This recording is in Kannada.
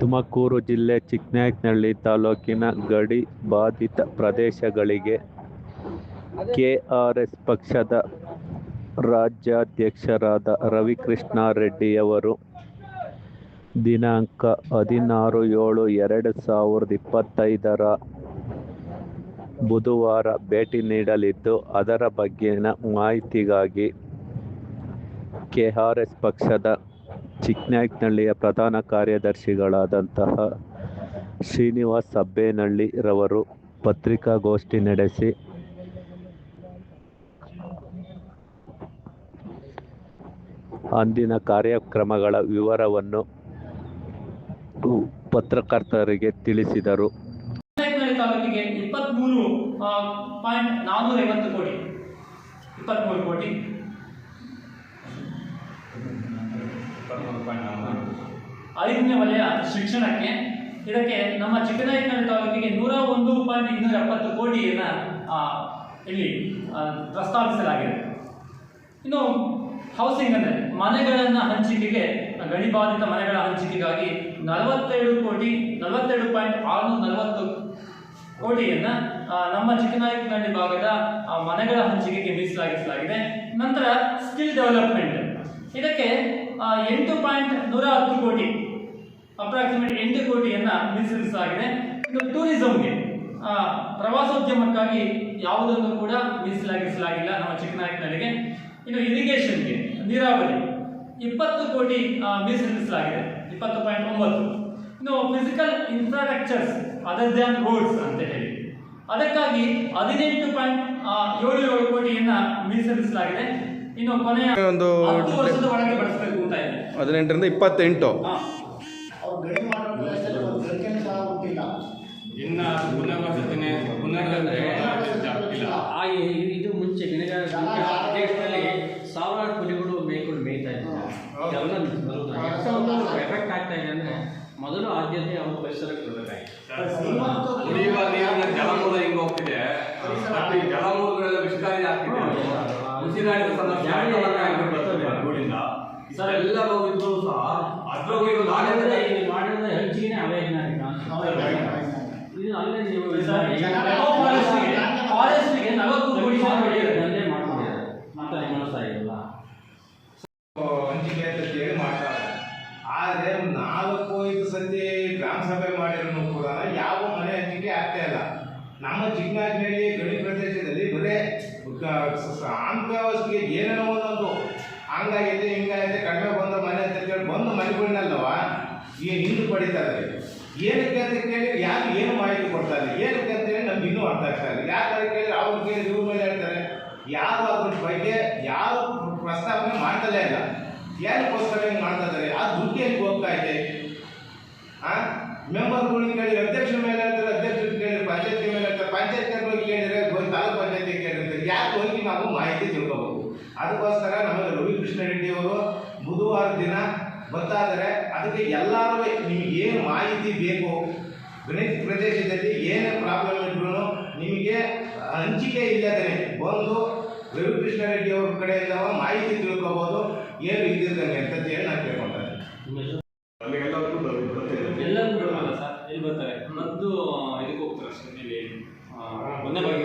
ತುಮಕೂರು ಜಿಲ್ಲೆ ಚಿಕ್ಕನಾಯಕನಹಳ್ಳಿ ತಾಲೂಕಿನ ಗಡಿ ಬಾಧಿತ ಪ್ರದೇಶಗಳಿಗೆ ಕೆಆರ್ಎಸ್ ಪಕ್ಷದ ರಾಜ್ಯಾಧ್ಯಕ್ಷರಾದ ರವಿಕೃಷ್ಣ ರೆಡ್ಡಿಯವರು ದಿನಾಂಕ ಹದಿನಾರು ಏಳು ಎರಡು ಸಾವಿರದ ಇಪ್ಪತ್ತೈದರ ಬುಧವಾರ ಭೇಟಿ ನೀಡಲಿದ್ದು, ಅದರ ಬಗ್ಗೆನ ಮಾಹಿತಿಗಾಗಿ ಕೆಆರ್ಎಸ್ ಪಕ್ಷದ ಚಿಕ್ಕನಾಯಕನಹಳ್ಳಿಯ ಪ್ರಧಾನ ಕಾರ್ಯದರ್ಶಿಗಳಾದಂತಹ ಶ್ರೀನಿವಾಸ್ ಸಬ್ಬೇನಹಳ್ಳಿ ರವರು ಪತ್ರಿಕಾಗೋಷ್ಠಿ ನಡೆಸಿ ಅಂದಿನ ಕಾರ್ಯಕ್ರಮಗಳ ವಿವರವನ್ನು ಪತ್ರಕರ್ತರಿಗೆ ತಿಳಿಸಿದರು. ತಾಲೂಕಿಗೆ ಇಪ್ಪತ್ತ್ಮೂರು ಪಾಯಿಂಟ್ ನಾನ್ನೂರ ಐವತ್ತು ಕೋಟಿ ಇಪ್ಪತ್ತ್ಮೂರು ಕೋಟಿ. ಐದನೇ ವಲಯ ಶಿಕ್ಷಣಕ್ಕೆ ಇದಕ್ಕೆ ನಮ್ಮ ಚಿಕ್ಕನಾಯಕನಹಳ್ಳಿ ತಾಲೂಕಿಗೆ ನೂರ ಒಂದು ಪಾಯಿಂಟ್ ಇನ್ನೂರ ಎಪ್ಪತ್ತು ಕೋಟಿಯನ್ನು ಇಲ್ಲಿ ಪ್ರಸ್ತಾಪಿಸಲಾಗಿದೆ. ಇನ್ನು ಹೌಸಿಂಗ್ ಅಂದರೆ ಮನೆಗಳನ್ನು ಹಂಚಿಕೆಗೆ ಗಡಿ ಬಾಧಿತ ಮನೆಗಳ ಹಂಚಿಕೆಗಾಗಿ ನಲವತ್ತೆರಡು ಕೋಟಿ ನಲವತ್ತೆರಡು ಪಾಯಿಂಟ್ ಆರುನೂರ ನಲವತ್ತು ಕೋಟಿಯನ್ನು ನಮ್ಮ ಚಿಕ್ಕನಾಯಕನಹಳ್ಳಿ ಭಾಗದ ಮನೆಗಳ ಹಂಚಿಕೆಗೆ ಮೀಸಲಾಗಿಸಲಾಗಿದೆ. ನಂತರ ಸ್ಕಿಲ್ ಡೆವಲಪ್ಮೆಂಟ್ ಇದಕ್ಕೆ ಎಂಟು ಪಾಯಿಂಟ್ ನೂರ ಹತ್ತು ಕೋಟಿ ಅಪ್ರಾಕ್ಸಿಮೇಟ್ ಎಂಟು ಕೋಟಿಯನ್ನು ಮೀಸಲಿಸಲಾಗಿದೆ ಇನ್ನು ಟೂರಿಸಂಗೆ ಪ್ರವಾಸೋದ್ಯಮಕ್ಕಾಗಿ ಯಾವುದನ್ನು ಕೂಡ ಮೀಸಲಾಗಿಸಲಾಗಿಲ್ಲ ನಮ್ಮ ಚಿಕ್ಕನಾಯಕನಹಳ್ಳಿಗೆ ಇನ್ನು ಇರಿಗೇಷನ್ಗೆ ನೀರಾವರಿ, ಇಪ್ಪತ್ತು ಕೋಟಿ ಮೀಸಲಿಸಲಾಗಿದೆ ಇಪ್ಪತ್ತು ಪಾಯಿಂಟ್ ಒಂಬತ್ತು. ಇನ್ನು physical infrastructures other than roads ಅಂತ ಹೇಳಿ. ಅದಕ್ಕಾಗಿ ಹದಿನೆಂಟು ಪಾಯಿಂಟ್ ಏಳು ಏಳು ಕೋಟಿಯನ್ನು ಮೀಸಲಿಸಲಾಗಿದೆ ಇನ್ನು ಕೊನೆಯ ಒಂದು ಹತ್ತು ವರ್ಷದ ಒಳಗೆ ಬಳಸಬೇಕು ಅಂತ ಇದೆ. ಹದಿನೆಂಟರಿಂದ ಇಪ್ಪತ್ತೆಂಟು. ಇನ್ನ ಪುನರ್ವಸತಿನೇ ಪುನರ್ವಸತಿ ಇದು ಮುಂಚೆ ಪ್ರದೇಶದಲ್ಲಿ ಸಾವಿರಾರು ಕುರಿಗಳು ಮೇಯ್ಕೊಂಡು ಮೇಯ್ತಾ ಇದ್ದಾರೆ. ಎಫೆಕ್ಟ್ ಆಗ್ತಾ ಇದೆ ಅಂದರೆ ಮೊದಲು ಆದ್ಯತೆ ಅವರು ಪರಿಸರಕ್ಕೆ ಕೊಡಬೇಕಾಗಿತ್ತು ಸಹ ಇದು ನಾಳೆ ಇದು ಮಾಡಿದ ಹಂಚಿಗೆ ಅವೈಜ್ಞಾನಿಕ ಇದು ಅಲ್ಲೇ ನೀವು ಫಾರೆಸ್ಟ್ಗೆ ಫಾರೆಸ್ಟ್ಗೆ ನಲವತ್ತು ಕೋಟಿ ಮಾಡಿದ್ದಾರೆ ದಂಧೆ ಮಾಡ್ಕೊಂಡಿದ್ದಾರೆ ಮಾತಾಡಿ ಮಾಡ್ತಾ ಇಲ್ಲ ಹಂಚಿಕೆ ಅಂತ ಹೇಳಿ ಮಾಡ್ತಾರೆ. ಆದರೆ ನಾಲ್ಕು ಐದು ಸತಿ ಗ್ರಾಮ ಸಭೆ ಮಾಡಿದ್ರು ಕೂಡ ಯಾವ ಮನೆ ಹಂಚಿಕೆ ಆಗ್ತಾ ಇಲ್ಲ. ನಮ್ಮ ಗಡಿ ಪ್ರದೇಶದಲ್ಲಿ ಬರೇ ಆಂಧ್ರವಸ್ತಿಗೆ ಏನೇನೋ ಒಂದೊಂದು. ಹಂಗಾಗೈತೆ ಮನೆಗಳನ್ನಲ್ಲವ ಏನು ಹಿಂದೆ ಪಡಿತಾ ಇದೆ ಏನಕ್ಕೆ ಅಂತ ಕೇಳಿ ಯಾರು ಏನು ಮಾಹಿತಿ ಕೊಡ್ತಾ ಇದೆ ಏನಕ್ಕೆ ಅಂತ ಹೇಳಿ ನಮ್ಗೆ ಇನ್ನೂ ಅರ್ಥ ಆಗ್ತಾ ಇಲ್ಲ. ಯಾಕಂದ್ರೆ ಕೇಳಿ ಅವ್ರು ಕೇಳಿ ಇವ್ರ ಮೇಲೆ ಹೇಳ್ತಾರೆ. ಯಾರು ಅದ್ರ ಬಗ್ಗೆ ಯಾರು ಪ್ರಸ್ತಾವನೆ ಮಾಡ್ತಲೇ ಇಲ್ಲ. ಯಾರಿಗೋಸ್ಕರ ಹಿಂಗೆ ಮಾಡ್ತಾ ಇದ್ದಾರೆ? ಆ ದುಡ್ಡು ಎಲ್ಲಿ ಹೋಗ್ತಾ ಇದೆ? ಆ? ಮೆಂಬರ್ಗಳಿಗೆ ಕೇಳಿ ಅಧ್ಯಕ್ಷರ ಮೇಲೆ ಹೇಳ್ತಾರೆ, ಅಧ್ಯಕ್ಷರು ಕೇಳಿ ಪಂಚಾಯತಿ ಮೇಲೆ ಹೇಳ್ತಾರೆ. ಪಂಚಾಯತಿ ಹೋಗಿ ಕೇಳಿದ್ರೆ ತಾಲೂಕು ಪಂಚಾಯತಿ ಕೇಳಿದ್ರೆ ಯಾಕೆ ಹೋಗಿ ನಾವು ಮಾಹಿತಿ ತಿಳ್ಕೋಬೇಕು? ಅದಕ್ಕೋಸ್ಕರ ನಮಗೆ ರವಿ ಕೃಷ್ಣ ರೆಡ್ಡಿ ಅವರು ಬುಧವಾರ ದಿನ ಬರ್ತಾ ಇದ್ದಾರೆ ಅದಕ್ಕೆ ಎಲ್ಲರೂ ನಿಮಗೆ ಏನು ಮಾಹಿತಿ ಬೇಕು? ಗಣಿತ ಪ್ರದೇಶದಲ್ಲಿ ಏನೇ ಪ್ರಾಬ್ಲಮ್ ಇದ್ರು ನಿಮಗೆ ಹಂಚಿಕೆ ಇಲ್ಲದೇ ಬಂದು ರವಿ ಕೃಷ್ಣ ರೆಡ್ಡಿ ಅವ್ರ ಕಡೆಯಿಂದ ಮಾಹಿತಿ ತಿಳ್ಕೊಬೋದು. ಏನು ಇದ್ದಿದ್ದಂಗೆ ಅಂತ ಹೇಳಿ ನಾನು ಕೇಳ್ಕೊಂಡೆ. ಎಲ್ಲರೂ ಬರ್ತಾರೆ? ಮತ್ತು ಇದಕ್ಕೆ ಹೋಗ್ತಾರೆ ಅಷ್ಟೇ ಭಾಗ